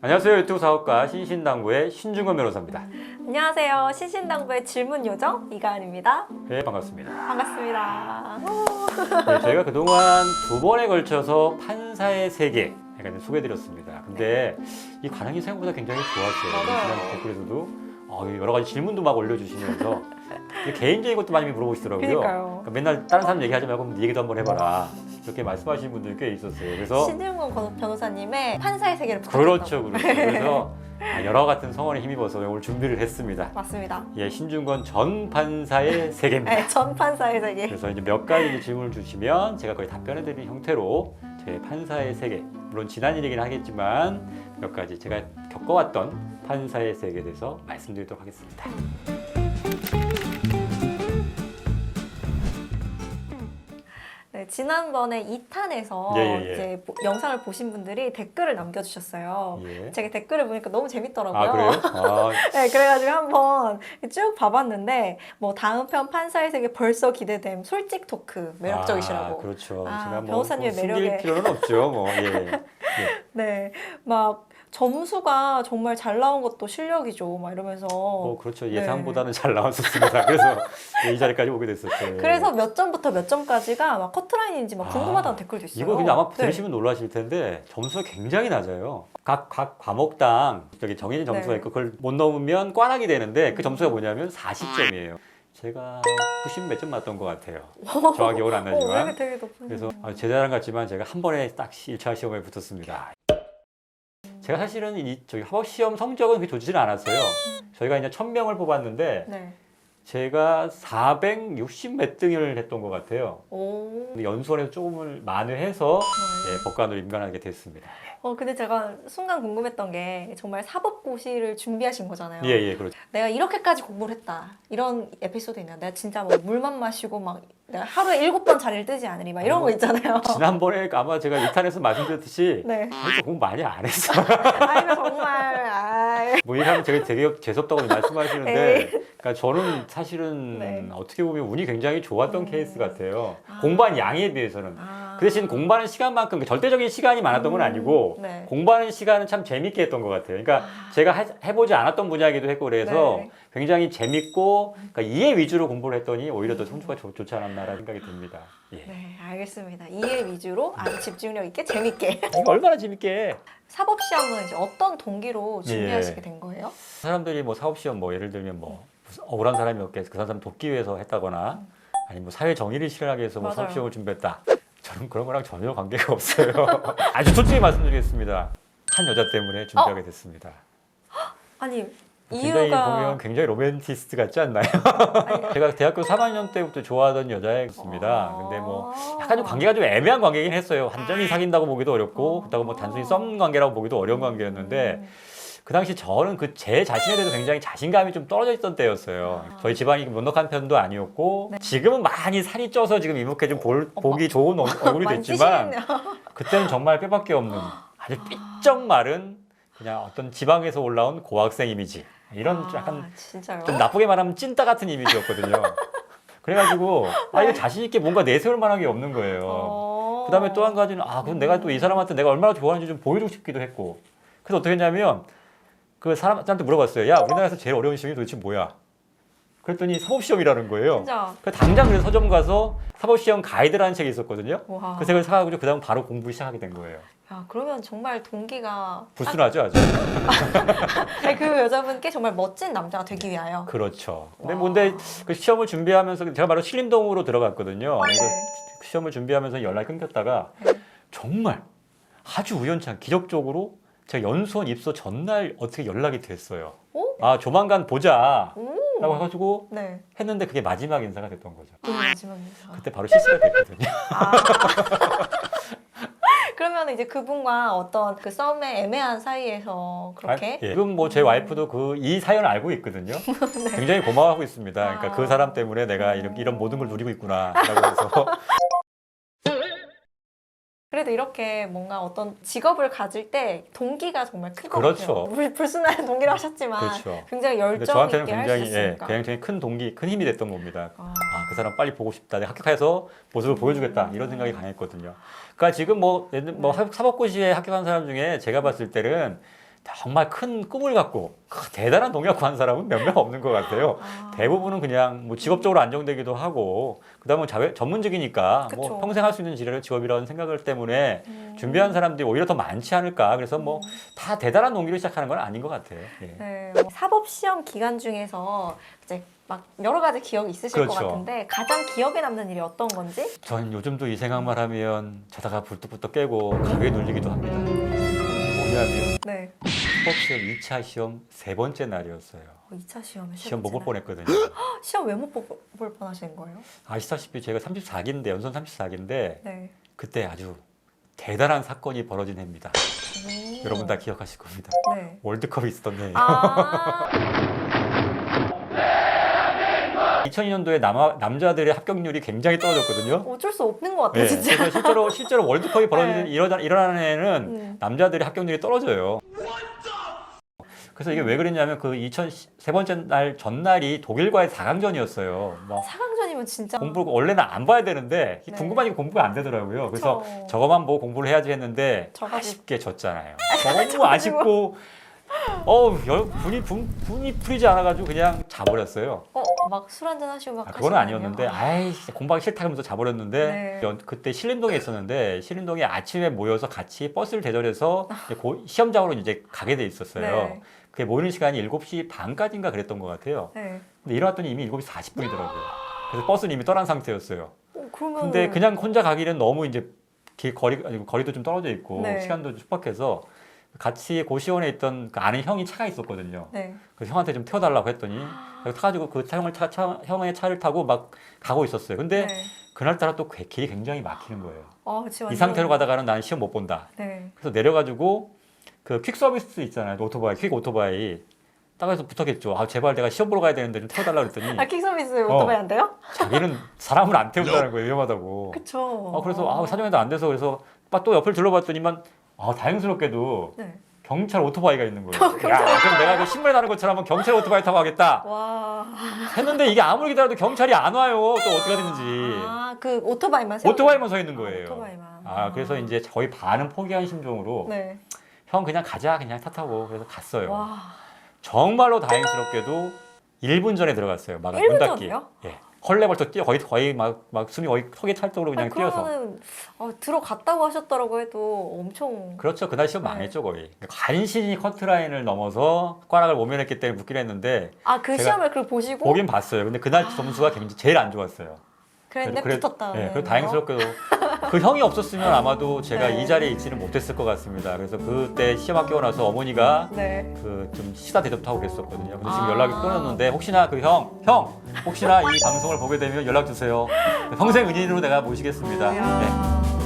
안녕하세요 유튜브 사업가 신신당부의 신중건 변호사입니다. 안녕하세요. 신신당부의 질문 요정 이가은입니다. 네 반갑습니다. 반갑습니다. 네, 저희가 그동안 두 번에 걸쳐서 판사의 세계 약간 소개해드렸습니다. 근데 이 반응이 생각보다 굉장히 좋았어요. 맞아요. 지난 댓글에서도 어, 여러 가지 질문도 막 올려주시면서 개인적인 것도 많이 물어보시더라고요. 그러니까요. 그러니까 맨날 다른 사람 얘기하지 말고 네 얘기도 한번 해봐라. 이렇게 말씀하시는 분들이 꽤 있었어요. 그래서 신중권 건- 변호사님의 판사의 세계를. 그렇죠, 그렇죠. 그래서 아, 여러 같은 성원에 힘입어서 오늘 준비를 했습니다. 맞습니다. 예, 신중건 전 판사의 세계입니다. 네, 전 판사의 세계. 그래서 이제 몇 가지 질문을 주시면 제가 거의 답변해드리는 형태로 제 판사의 세계, 물론 지난 일이긴 하겠지만 몇 가지 제가 겪어왔던 판사의 세계에 대해서 말씀드리도록 하겠습니다. 지난번에 2탄에서 예, 예, 예. 이제 보- 영상을 보신 분들이 댓글을 남겨주셨어요. 예. 제가 댓글을 보니까 너무 재밌더라고요. 아 그래요? 아, 네, 그래가지고 한번 쭉 봐봤는데 뭐 다음 편 판사의 세계 벌써 기대됨 솔직 토크 매력적이시라고. 아, 그렇죠. 아, 제가 뭐 변호사님의 숨길 매력에. 필요는 없죠. 뭐 예. 네, 막 점수가 정말 잘 나온 것도 실력이죠. 막 이러면서. 뭐 그렇죠. 네. 예상보다는 잘 나왔었습니다. 그래서 이 자리까지 오게 됐었죠. 그래서 몇 점부터 몇 점까지가 막 커트라인인지 막 궁금하다는 아, 댓글도 있어요. 이거 그냥 아마 네. 들으시면 놀라실 텐데 점수가 굉장히 낮아요. 각, 각 과목당 저기 정해진 점수가 네. 있고 그걸 못 넘으면 꽈락이 되는데 그 점수가 뭐냐면 40점이에요. 제가 90 몇 점 맞던 것 같아요. 정확히 기억은 안 어, 왜 나지만. 이렇게 되게 높은 그래서 아, 제 자랑 같지만 제가 한 번에 딱 1차 시험에 붙었습니다. 제가 사실은 이 저기 합격 시험 성적은 그렇게 좋지는 않았어요. 저희가 이제 1000명을 뽑았는데 네. 제가 460몇 등을 했던 것 같아요. 오. 근데 연수원에서 조금을 만회해서 네. 예, 법관으로 임관하게 됐습니다. 어 근데 제가 순간 궁금했던 게 정말 사법고시를 준비하신 거잖아요. 예, 예, 그렇죠. 내가 이렇게까지 공부를 했다 이런 에피소드 있나요? 내가 진짜 뭐 물만 마시고 막 하루에 일곱 번 자리를 뜨지 않으니 막 이런 거 있잖아요. 지난번에 아마 제가 2탄에서 말씀드렸듯이 네. 공부 많이 안 했어. 아이고 정말. 아이. 뭐 이하면 되게 되게 재수없다고 말씀하시는데, 그러니까 저는 사실은 네. 어떻게 보면 운이 굉장히 좋았던 음. 케이스 같아요. 아. 공부한 양에 비해서는. 아. 그 대신 공부하는 시간만큼 절대적인 시간이 많았던 건 음, 아니고 네. 공부하는 시간은 참 재밌게 했던 것 같아요. 그러니까 아. 제가 해- 해보지 않았던 분야이기도 했고 그래서 네. 굉장히 재밌고 그러니까 이해 위주로 공부를 했더니 오히려 더 성취가 좋, 좋지 않았나라는 생각이 듭니다. 예. 네, 알겠습니다. 이해 위주로 아주 집중력 있게 재밌게. 얼마나 재밌게 해. 사법 시험은 이제 어떤 동기로 준비하시게 예. 된 거예요? 사람들이 뭐 사업 시험 뭐 예를 들면 뭐 억울한 사람이 없게 그 사람 돕기 위해서 했다거나 아니면 뭐 사회 정의를 실현하기 위해서 뭐. 사업 시험을 준비했다. 저는 그런 거랑 전혀 관계가 없어요. 아주 솔직히 말씀드리겠습니다. 한 여자 때문에 준비하게 됐습니다. 아니 굉장히 이유가 보면 굉장히 로맨티스트 같지 않나요? 제가 대학교 3학년 때부터 좋아하던 여자였습니다. 아. 근데 뭐 약간 좀 관계가 좀 애매한 관계긴 했어요. 완전히 사귄다고 보기도 어렵고 그렇다고 뭐 단순히 썸 관계라고 보기도 어려운 관계였는데 음. 그 당시 저는 그 제 자신에 대해서 굉장히 자신감이 좀 떨어져 있던 때였어요. 아. 저희 집안이 넉넉한 편도 아니었고 네. 지금은 많이 살이 쪄서 지금 이렇게 좀 볼. 보기 좋은 얼- 얼굴이 됐지만. 그때는 정말 뼈밖에 없는 아주 삐쩍 마른 그냥 어떤 지방에서 올라온 고학생 이미지 이런 아, 약간 진짜요? 좀 나쁘게 말하면 찐따 같은 이미지였거든요. 그래가지고 아 이거 자신 있게 뭔가 내세울 만한 게 없는 거예요. 어. 그다음에 또 한 가지는 아 그럼 내가 또 이 사람한테 내가 얼마나 좋아하는지 좀 보여주고 싶기도 했고 그래서 어떻게 했냐면 그 사람한테 물어봤어요. 야 우리나라에서 제일 어려운 시험이 도대체 뭐야? 그랬더니 사법시험이라는 거예요. 진짜 그 당장 그래서 서점 가서 사법시험 가이드라는 책이 있었거든요. 와. 그 책을 사가지고 그 다음 바로 공부 시작하게 된 거예요. 야 그러면 정말 동기가 불순하죠 아주. 아니, 그 여자분께 정말 멋진 남자가 되기 위하여. 그렇죠. 근데 와. 뭔데 그 시험을 준비하면서 제가 바로 신림동으로 들어갔거든요. 네. 시험을 준비하면서 연락이 끊겼다가 네. 정말 아주 우연찮게 기적적으로 제가 연수원 입소 전날 어떻게 연락이 됐어요. 오? 아 조만간 보자. 오. 라고 해가지고 네. 했는데 그게 마지막 인사가 됐던 거죠. 그 마지막 인사. 그때 바로 실수가 됐거든요. 아. 그러면 이제 그분과 어떤 그 썸의 애매한 사이에서 그렇게 아, 예. 지금 뭐 제 와이프도 그 이 사연을 알고 있거든요. 굉장히 고마워하고 있습니다. 그러니까 네. 아. 그 사람 때문에 내가 이런, 이런 모든 걸 누리고 있구나라고 해서 그래도 이렇게 뭔가 어떤 직업을 가질 때 동기가 정말 큰것 그렇죠. 같아요. 불- 불순한 동기를 하셨지만 그렇죠. 굉장히 열정 저한테는 있게 할 수 굉장히 예, 있으니까. 굉장히 큰 동기, 큰 힘이 됐던 겁니다. 아, 아, 그 사람 빨리 보고 싶다. 내가 합격해서 모습을 보여주겠다. 이런 생각이 강했거든요. 그러니까 지금 뭐, 예를 들면 뭐 네. 사법고시에 합격한 사람 중에 제가 봤을 때는 정말 큰 꿈을 갖고 크, 대단한 동력 구한 사람은 몇 명 없는 것 같아요. 아. 대부분은 그냥 뭐 직업적으로 안정되기도 하고 그다음에 자회, 전문직이니까 그쵸. 뭐 평생 할 수 있는 직업을 직업이라는 생각을 때문에 음. 준비한 사람들이 오히려 더 많지 않을까. 그래서 뭐 다 대단한 동기로 시작하는 건 아닌 것 같아요. 예. 네, 뭐 사법 시험 기간 중에서 이제 막 여러 가지 기억이 있으실 것 그렇죠. 같은데 가장 기억에 남는 일이 어떤 건지? 전 요즘도 이 생각만 하면 자다가 불뚝불뚝 깨고 가위에 눌리기도 합니다. 뭐냐면 네. 수법시험 2차 시험 세 번째 날이었어요. 어, 2차 시험에 세 시험 못 볼. 뻔했거든요. 시험 왜 못 볼 뻔하신 거예요? 아시다시피 제가 34기인데 연선 34기인데 네. 그때 아주 대단한 사건이 벌어진 해입니다. 오. 여러분 다 기억하실 겁니다. 네. 월드컵이 있었던 해예요. 아, 2002년도에 남, 남자들의 합격률이 굉장히 떨어졌거든요. 어쩔 수 없는 것 같아요, 네, 진짜. 그래서 실제로 실제로 월드컵이 벌어지는 네. 일어나, 일어나는 해는 음. 남자들의 합격률이 떨어져요. 그래서 이게 왜 그랬냐면 그 2000, 세 번째 날 전날이 독일과의 4강전이었어요. 뭐 4강전이면 진짜 공부 원래는 안 봐야 되는데 네. 궁금하니까 공부가 안 되더라고요. 그래서 그쵸. 저거만 보고 공부를 해야지 했는데 저가지고. 아쉽게 졌잖아요. 너무 아쉽고 어우 열- 분이 분, 분이 풀리지 않아가지고 그냥 자버렸어요. 어, 막 술 한잔 하시고 막 아, 그건 아니었는데? 아이 진짜 공부하기 싫다 하면서 자버렸는데 네. 연- 그때 신림동에 있었는데 신림동에 아침에 모여서 같이 버스를 대절해서 이제 고- 시험장으로 이제 가게 돼 있었어요. 네. 그게 모이는 시간이 7시 반까지인가 그랬던 것 같아요. 네. 근데 일어났더니 이미 7시 40분이더라고요. 그래서 버스는 이미 떠난 상태였어요. 어, 그러면 근데 그냥 혼자 가기는 너무 이제 길 거리 아니, 거리도 좀 떨어져 있고 네. 시간도 좀 촉박해서 같이 고시원에 있던 그 아는 형이 차가 있었거든요. 네. 그래서 형한테 좀 태워달라고 했더니 그래서 타가지고 그 형을 차, 차- 형의 차를 타고 막 가고 있었어요. 근데 네. 그날따라 또그 길이 굉장히 막히는 거예요. 어, 지금 이 상태로 가다가는 나는 시험 못 본다. 네. 그래서 내려가지고 그 퀵 서비스 있잖아요. 오토바이, 퀵 오토바이. 따가서 부탁했죠. 아 제발 내가 시험 보러 가야 되는데 좀 태워달라 그랬더니 아, 킥 서비스 오토바이 안 돼요? 자기는 사람을 안 태운다는 거예요. 위험하다고. 그쵸. 아, 그래서 아, 사정에도 안 돼서 그래서 막또 옆을 둘러봤더니만 아, 다행스럽게도 네. 경찰 오토바이가 있는 거예요. 야, 그럼 내가 그 신문에 나는 것처럼 한번 경찰 오토바이 타고 가겠다. 와. 했는데 이게 아무리 기다려도 경찰이 안 와요. 또 어떻게 하든지. 아, 그 오토바이만 세워 오토바이만 서 있는 거예요. 오토바이만. 아, 그래서 이제 거의 반은 포기한 심정으로 네. 형 그냥 가자 그냥 타 타고 그래서 갔어요. 와. 정말로 다행스럽게도 1분 전에 들어갔어요. 막 1분 문 닫기. 전에요? 예. 헐레벌떡 뛰어 거의 거의 막, 막 숨이 거의 턱에 찰 정도로 그냥 아니, 뛰어서. 그러면은 어, 들어갔다고 하셨더라고 해도 엄청 그렇죠. 그날 시험 네. 망했죠 거의. 간신히 커트라인을 넘어서 꽈락을 모면했기 때문에 붙긴 했는데 아, 그 제가 시험을 그걸 보시고 보긴 봤어요. 근데 그날 아. 점수가 굉장히 제일 안 좋았어요. 그랬는데 그래- 붙었다. 예, 그 다행스럽게도 그 형이 없었으면 아마도 제가 네. 이 자리에 있지는 못했을 것 같습니다. 그래서 그때 시험 합격하고 나서 어머니가 네. 그 좀 시다 대접도 하고 그랬었거든요. 근데 지금 아. 연락이 끊었는데 혹시나 그 형, 형 혹시나 이 방송을 보게 되면 연락 주세요. 평생 은인으로 내가 모시겠습니다. 네. 이야.